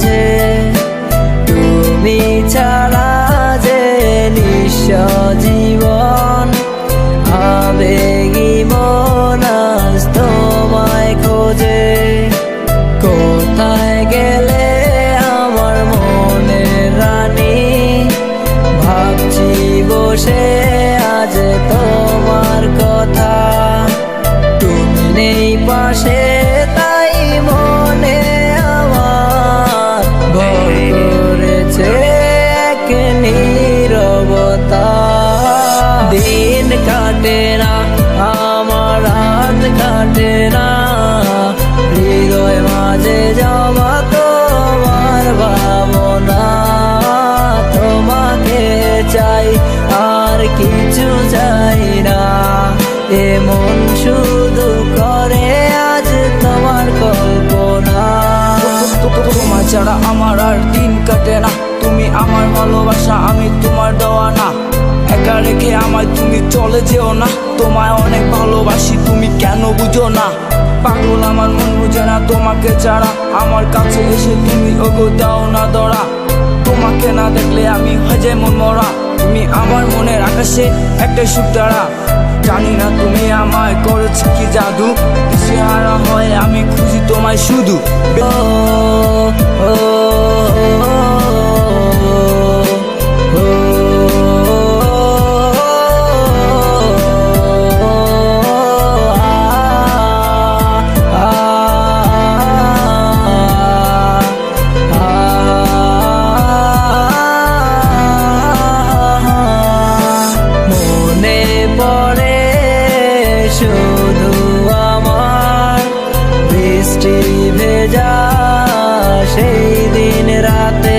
মাঝে তুমি ছাড়া যে নিঃস্ব জীবন, আবেগী মন তোমায় খোঁজে। কোথায় গেলে আমার মনের রানী? ভাবছি বসে আজ তোমার কথা। তুমি নেই পাশে কাটে না। হৃদয় মাঝে জমা তোমার ভাবনা। তোমাকে চাই, আর কিছু চাই না। এমন শুধু করে আজ তোমার কল্পনা। তোমার ছাড়া আমার আর দিন কাটে না। তুমি আমার ভালোবাসা, আমি তোমার দেওয়া না একা রেখে আমায় তুমি চলে যেও না। তোমায় অনেক ভালোবাসি, তুমি কেন বুঝো না? পাগল আমার মন বুঝে না তোমাকে ছাড়া। আমার কাছে এসে তুমি ওগো দাও না দড়া। তোমাকে না দেখলে আমি যাই মন মরা। তুমি আমার মনের আকাশে একটা সুখ তারা। জানি না তুমি আমায় করেছ কি জাদু। হারা হয় আমি খুঁজি তোমায় শুধু। ভেজা সেই দিন রাতে